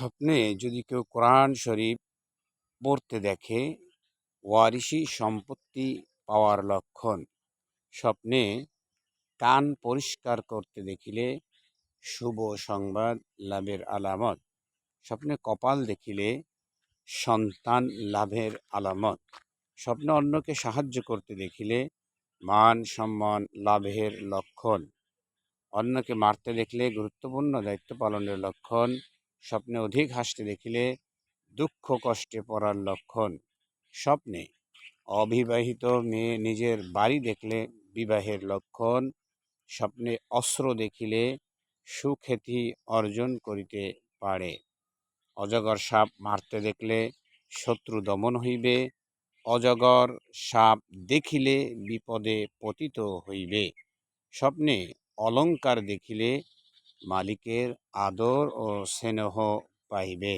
স্বপ্নে যদি কেউ কোরআন শরীফ পড়তে দেখে, ওয়ারিশি সম্পত্তি পাওয়ার লক্ষণ স্বপ্নে কান পরিষ্কার করতে দেখিলে শুভ সংবাদ, লাভের আলামত। স্বপ্নে কপাল দেখিলে সন্তান লাভের আলামত। স্বপ্নে অন্যকে সাহায্য করতে দেখিলে মান সম্মান লাভের লক্ষণ। অন্যকে মারতে দেখলে গুরুত্বপূর্ণ দায়িত্ব পালনের লক্ষণ স্বপ্নে অধিক হাসতে দেখিলে দুঃখ কষ্টে পড়ার লক্ষণ। স্বপ্নে অবিবাহিত মেয়ে নিজের বাড়ি দেখলে বিবাহের লক্ষণ। স্বপ্নে অস্ত্র দেখিলে সুখ্যাতি অর্জন করিতে পারে। অজগর সাপ মারতে দেখলে শত্রু দমন হইবে। অজগর সাপ দেখিলে বিপদে পতিত হইবে। স্বপ্নে অলঙ্কার দেখিলে মালিকের আদর ও স্নেহ পাইবে।